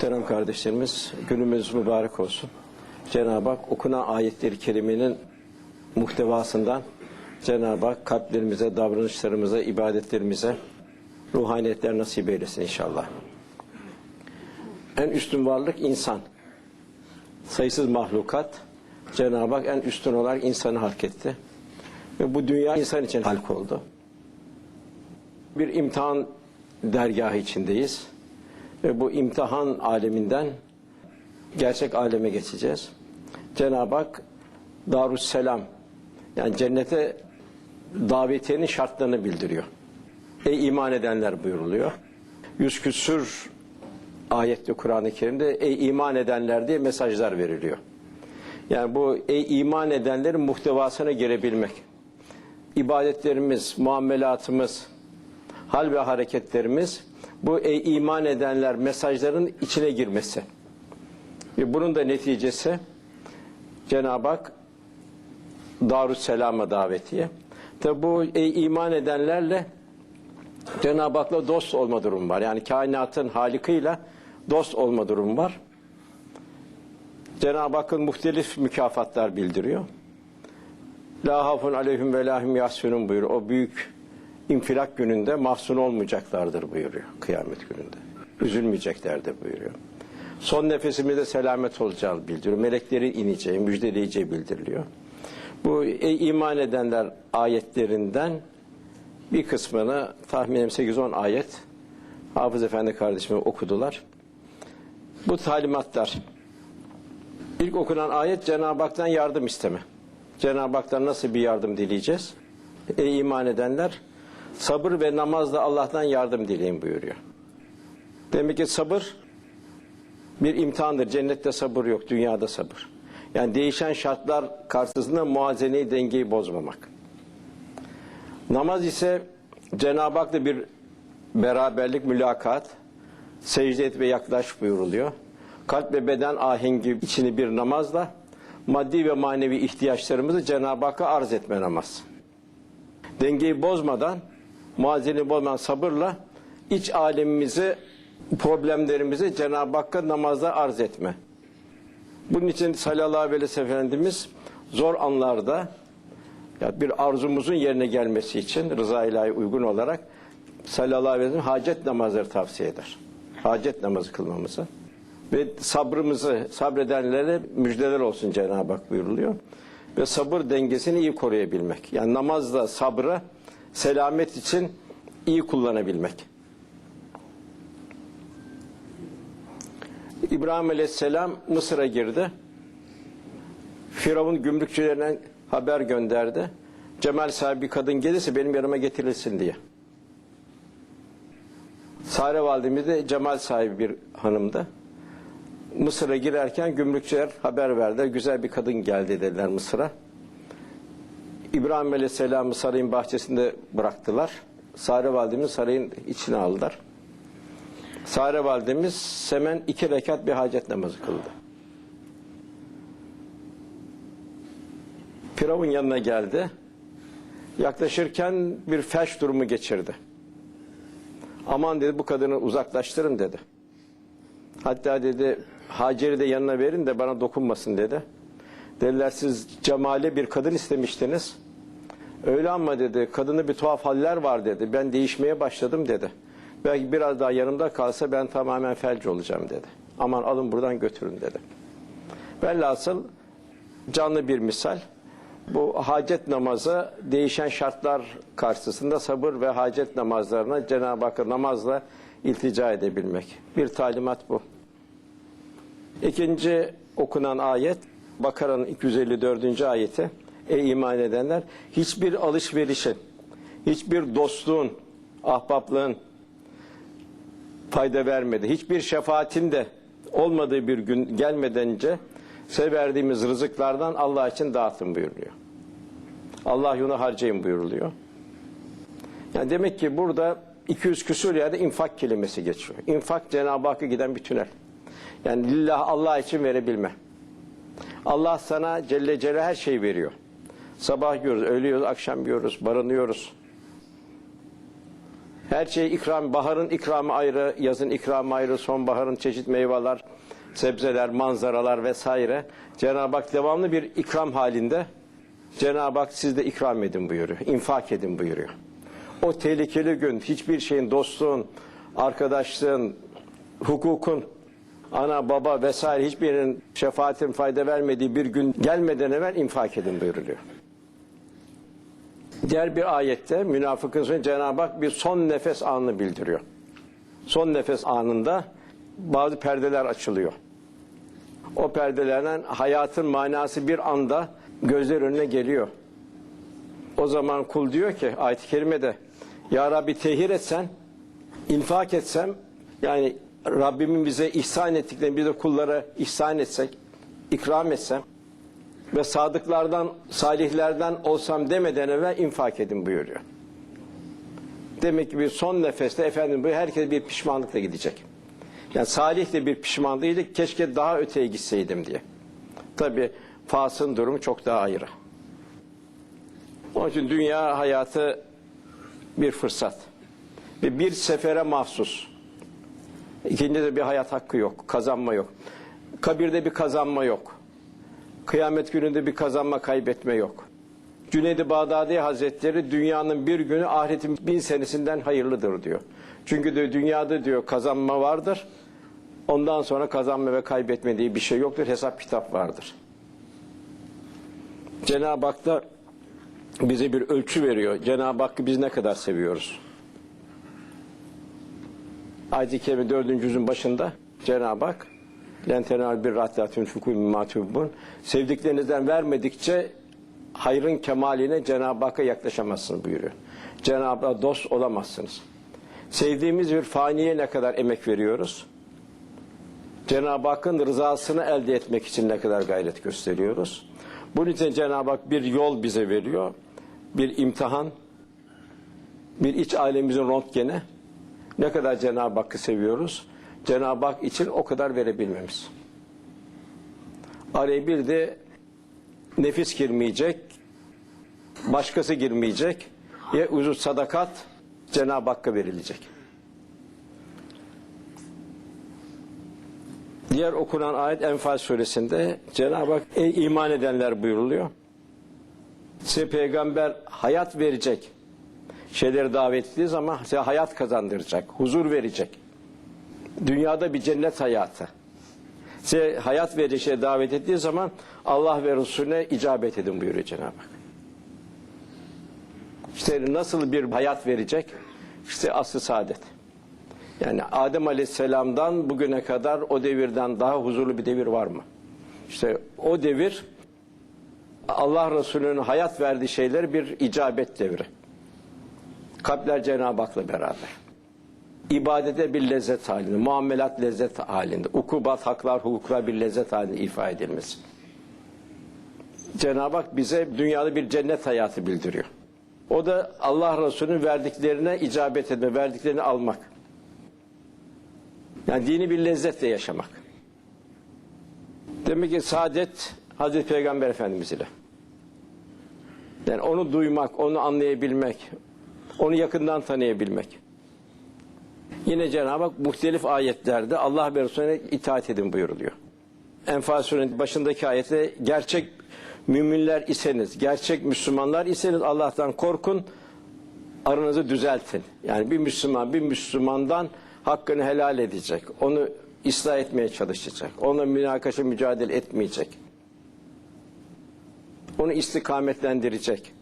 Muhterem kardeşlerimiz günümüz mübarek olsun. Cenab-ı Hak okunan ayetleri kerimenin muhtevasından Cenab-ı Hak kalplerimize, davranışlarımıza, ibadetlerimize ruhaniyetler nasip eylesin inşallah. En üstün varlık insan. Sayısız mahlukat Cenab-ı Hak en üstün olarak insanı halk etti. Ve bu dünya insan için halk oldu. Bir imtihan dergahı içindeyiz. Ve bu imtihan aleminden gerçek aleme geçeceğiz. Cenab-ı Hak Darusselam yani cennete davetiyenin şartlarını bildiriyor. Ey iman edenler buyuruluyor. Yüz küsür ayette Kur'an-ı Kerim'de ey iman edenler diye mesajlar veriliyor. Yani bu ey iman edenlerin muhtevasına girebilmek. İbadetlerimiz, muamelatımız, hal ve hareketlerimiz bu ey iman edenler mesajların içine girmesi. Ve bunun da neticesi Cenab-ı Hak Darüsselam'a davetiye. Tabi bu ey iman edenlerle Cenab-ı Hak'la dost olma durumu var. Yani kainatın halikıyla dost olma durumu var. Cenab-ı Hakk'ın muhtelif mükafatlar bildiriyor. La hafun aleyhim ve lahim yahsunun buyuruyor. O büyük infilak gününde mahzun olmayacaklardır buyuruyor kıyamet gününde. Üzülmeyeceklerdir buyuruyor. Son nefesimizde selamet olacağı bildiriyor. Meleklerin ineceği, müjdeleyeceği bildiriliyor. Bu ey iman edenler ayetlerinden bir kısmını tahminim 8-10 ayet Hafız Efendi kardeşime okudular. Bu talimatlar ilk okunan ayet Cenab-ı Hak'tan yardım isteme. Cenab-ı Hak'tan nasıl bir yardım dileyeceğiz? Ey iman edenler sabır ve namazla Allah'tan yardım dileyin buyuruyor. Demek ki sabır bir imtihandır. Cennette sabır yok, dünyada sabır. Yani değişen şartlar karşısında muazeneyi, dengeyi bozmamak. Namaz ise Cenab-ı Hak'la bir beraberlik, mülakat, secde et ve yaklaş buyuruluyor. Kalp ve beden ahengi içini bir namazla maddi ve manevi ihtiyaçlarımızı Cenab-ı Hakk'a arz etme namaz. Dengeyi bozmadan, muazeneyi bozmadan sabırla iç alemimizi, problemlerimizi Cenab-ı Hakk'a namazda arz etme. Bunun için sallallahu aleyhi ve Efendimiz zor anlarda ya bir arzumuzun yerine gelmesi için rıza ilahi uygun olarak sallallahu aleyhi ve sellem hacet namazları tavsiye eder. Hacet namazı kılmamızı. Ve sabrımızı sabredenlere müjdeler olsun Cenab-ı Hak buyuruluyor. Ve sabır dengesini iyi koruyabilmek. Yani namazla sabrı selamet için iyi kullanabilmek. İbrahim Aleyhisselam Mısır'a girdi. Firavun gümrükçülerine haber gönderdi. Cemal sahibi kadın gelirse benim yanıma getirilsin diye. Sare validemiz de cemal sahibi bir hanımdı. Mısır'a girerken gümrükçüler haber verdiler. Güzel bir kadın geldi dediler Mısır'a. İbrahim Aleyhisselam'ı sarayın bahçesinde bıraktılar. Sare validemiz sarayın içine aldılar. Sare validemiz hemen iki rekat bir hacet namazı kıldı. Firavun yanına geldi. Yaklaşırken bir felç durumu geçirdi. Aman dedi bu kadını uzaklaştırın dedi. Hatta dedi Hacer'i de yanına verin de bana dokunmasın dedi. Dediler siz cemale bir kadın istemiştiniz. Öyle ama dedi kadını bir tuhaf haller var dedi. Ben değişmeye başladım dedi. Belki biraz daha yanımda kalsa ben tamamen felç olacağım dedi. Aman alın buradan götürün dedi. Velhasıl canlı bir misal. Bu hacet namazı değişen şartlar karşısında sabır ve hacet namazlarına Cenab-ı Hakk'a namazla iltica edebilmek. Bir talimat bu. İkinci okunan ayet Bakara'nın 254. ayeti. Ey iman edenler hiçbir alışverişin, hiçbir dostluğun, ahbaplığın fayda vermedi. Hiçbir şefaatin de olmadığı bir gün gelmeden önce size verdiğimiz rızıklardan Allah için dağıtın buyuruluyor. Allah yoluna harcayın buyuruluyor. Yani demek ki burada 200 küsur yerde infak kelimesi geçiyor. İnfak Cenab-ı Hakk'a giden bir tünel. Yani lillah Allah için verebilme. Allah sana Celle Celle her şeyi veriyor. Sabah yiyoruz, öğle yiyoruz, akşam yiyoruz, barınıyoruz. Her şey ikram, baharın ikramı ayrı, yazın ikramı ayrı, sonbaharın çeşit meyveler, sebzeler, manzaralar vesaire. Cenab-ı Hak devamlı bir ikram halinde. Cenab-ı Hak siz de ikram edin buyuruyor, infak edin buyuruyor. O tehlikeli gün hiçbir şeyin dostluğun, arkadaşlığın, hukukun, ana baba vesaire hiçbirinin şefaatin fayda vermediği bir gün gelmeden evvel infak edin buyuruluyor. Diğer bir ayette münafıkın sonu Cenab-ı Hak bir son nefes anını bildiriyor. Son nefes anında bazı perdeler açılıyor. O perdelerden hayatın manası bir anda gözler önüne geliyor. O zaman kul diyor ki ayet-i kerimede Ya Rabbi tehir etsen, infak etsem yani Rabbimin bize ihsan ettiklerini biz de kullara ihsan etsek, ikram etsem ve sadıklardan, salihlerden olsam demeden evvel infak edin buyuruyor. Demek ki bir son nefeste efendim bu herkes bir pişmanlıkla gidecek. Yani salih de bir pişmanlığıydı. Keşke daha öteye gitseydim diye. Tabi Fas'ın durumu çok daha ayrı. Onun için dünya hayatı bir fırsat. Ve bir sefere mahsus. İkincide de bir hayat hakkı yok. Kazanma yok. Kabirde bir kazanma yok. Kıyamet gününde bir kazanma kaybetme yok. Cüneyd-i Bağdadi Hazretleri dünyanın bir günü ahiretin bin senesinden hayırlıdır diyor. Çünkü de dünyada diyor kazanma vardır. Ondan sonra kazanma ve kaybetme diye bir şey yoktur. Hesap kitap vardır. Cenab-ı Hak da bize bir ölçü veriyor. Cenab-ı Hakk'ı biz ne kadar seviyoruz? Ayet-i Kerime 4. yüzün başında Cenab-ı Hak "Len tenal bir rahtatun fukum matubun." Sevdiklerinizden vermedikçe hayrın kemaline Cenab-ı Hakk'a yaklaşamazsınız buyuruyor. Cenab-ı Hak'a dost olamazsınız. Sevdiğimiz bir faniye ne kadar emek veriyoruz? Cenab-ı Hakk'ın rızasını elde etmek için ne kadar gayret gösteriyoruz? Bunun için Cenab-ı Hak bir yol bize veriyor. Bir imtihan, bir iç alemimizin röntgeni. Ne kadar Cenab-ı Hakk'ı seviyoruz? Cenab-ı Hak için o kadar verebilmemiz. Araya bir de nefis girmeyecek, başkası girmeyecek. Ya uzun sadakat Cenab-ı Hakk'a verilecek. Diğer okunan ayet Enfal suresinde Cenab-ı Hak ey iman edenler buyuruluyor. Size peygamber hayat verecek. Şeyleri davet ettiği zaman size hayat kazandıracak, huzur verecek. Dünyada bir cennet hayatı. Size hayat şeye davet ettiği zaman Allah ve Resulüne icabet edin buyuruyor Cenab-ı Hak. İşte nasıl bir hayat verecek? İşte aslı saadet. Yani Adem Aleyhisselam'dan bugüne kadar o devirden daha huzurlu bir devir var mı? İşte o devir Allah Resulü'nün hayat verdiği şeyler bir icabet devri. Kalpler Cenab-ı Hak'la beraber. İbadete bir lezzet halinde, muamelat lezzet halinde, ukubat, haklar, hukuklar bir lezzet halinde ifa edilmesi. Cenab-ı Hak bize dünyada bir cennet hayatı bildiriyor. O da Allah Resulü'nün verdiklerine icabet etme, verdiklerini almak. Yani dini bir lezzetle yaşamak. Demek ki saadet Hazreti Peygamber Efendimiz ile. Yani onu duymak, onu anlayabilmek, onu yakından tanıyabilmek. Yine Cenab-ı Hak muhtelif ayetlerde Allah ve Resulüne itaat edin buyuruluyor. Enfal surenin başındaki ayette gerçek müminler iseniz, gerçek Müslümanlar iseniz Allah'tan korkun, aranızı düzeltin. Yani bir Müslüman bir Müslümandan hakkını helal edecek. Onu ıslah etmeye çalışacak. Onunla münakaşa mücadele etmeyecek. Onu istikametlendirecek.